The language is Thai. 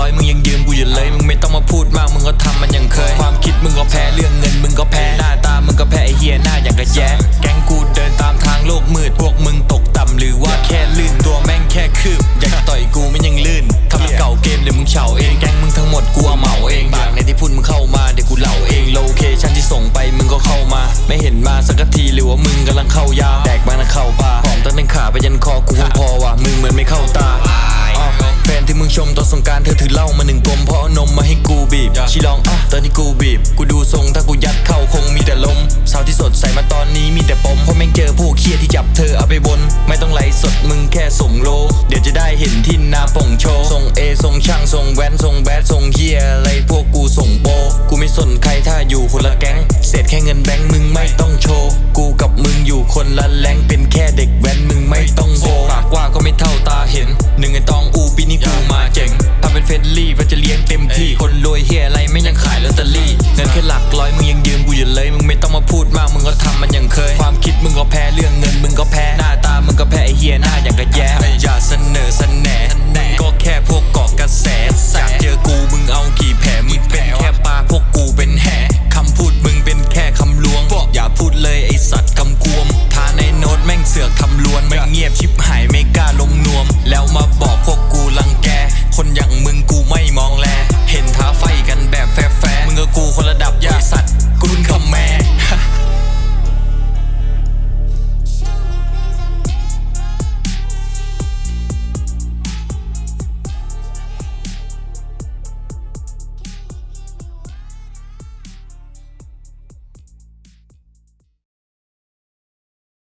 ร้อยมึงยังยืมกูอยู่เลย มึงไม่ต้องมาพูดมาก มึงก็ทำมัน ไปบน ไม่ต้องไหลสดมึงแค่ส่งโล เดี๋ยวจะได้เห็นที่นาป่องโชว์ส่งเอส่งช่างส่งแว้นส่งแบดส่งเฮียอะไรพวกกูส่งโบ กูไม่สนใครถ้าอยู่คนละแก๊งเศษแค่เงินแบงค์มึงไม่ต้องโชว์ กูกับมึงอยู่คนละแรงเป็นแค่เด็กแว้นมึงไม่ต้องโบปากว่าก็ไม่เท่าตาเห็นหนึ่งไอตองอูปีนี่กูมาเจ๋งถ้าเป็นเฟรนลี่ก็จะเลี้ยงเต็มที่คนรวยเฮียอะไรไม่ยังขายลอตเตอรี่เงินแค่หลักร้อยมึงยังยืมกูอยู่เลยมึงไม่ต้องมาพูดมากมึงก็ทำมันอย่างเคย ความคิดมึงก็แพ้เรื่องเงินมึงก็แพ้ and I